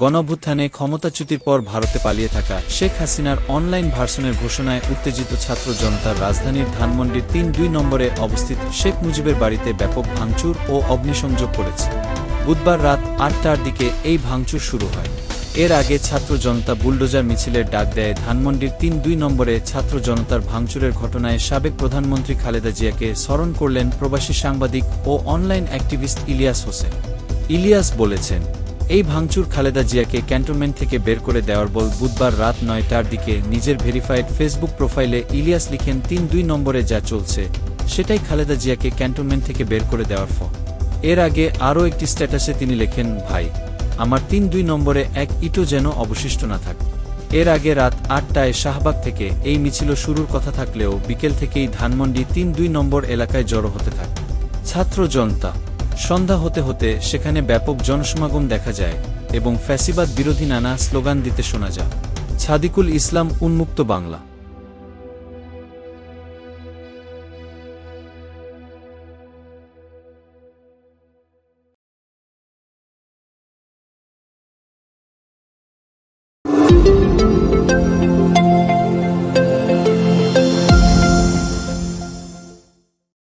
গণভ্যুত্থানে ক্ষমতাচ্যুতির পর ভারতে পালিয়ে থাকা শেখ হাসিনার অনলাইন ভার্সনের ঘোষণায় উত্তেজিত ছাত্র জনতার রাজধানীর ধানমন্ডির তিন দুই নম্বরে অবস্থিত শেখ মুজিবের বাড়িতে ব্যাপক ভাঙচুর ও অগ্নিসংযোগ করেছে। বুধবার রাত আটটার দিকে এই ভাঙচুর শুরু হয়। এর আগে ছাত্র জনতা বুলডোজার মিছিলের ডাক দেয় ধানমন্ডির তিন দুই নম্বরে ছাত্র জনতার ভাঙচুরের ঘটনায় সাবেক প্রধানমন্ত্রী খালেদা জিয়াকে স্মরণ করলেন প্রবাসী সাংবাদিক ও অনলাইন অ্যাক্টিভিস্ট ইলিয়াস হোসেন। ইলিয়াস বলেছেন এই ভাঙচুর খালেদা জিয়াকে ক্যান্টনমেন্ট থেকে বের করে দেওয়ার বল বুধবার রাত নয়টার দিকে নিজের ভেরিফাইড ফেসবুক প্রোফাইলে ইলিয়াস লিখেন তিন দুই নম্বরে যা চলছে, সেটাই খালেদা জিয়াকে ক্যান্টনমেন্ট থেকে বের করে দেওয়ার ফল। এর আগে আরও একটি স্ট্যাটাসে তিনি লেখেন, ভাই, আমার তিন দুই নম্বরে এক ইটো যেন অবশিষ্ট না থাকে। এর আগে রাত আটটায় শাহবাগ থেকে এই মিছিল শুরুর কথা থাকলেও বিকেল থেকেই ধানমন্ডি তিন দুই নম্বর এলাকায় জড়ো হতে থাকে। ছাত্র জনতা সন্ধ্যা হতে হতে সেখানে ব্যাপক জনসমাগম দেখা যায় এবং ফ্যাসিবাদ বিরোধী নানা স্লোগান দিতে শোনা যায়। ছাদিকুল ইসলাম, উন্মুক্ত বাংলা।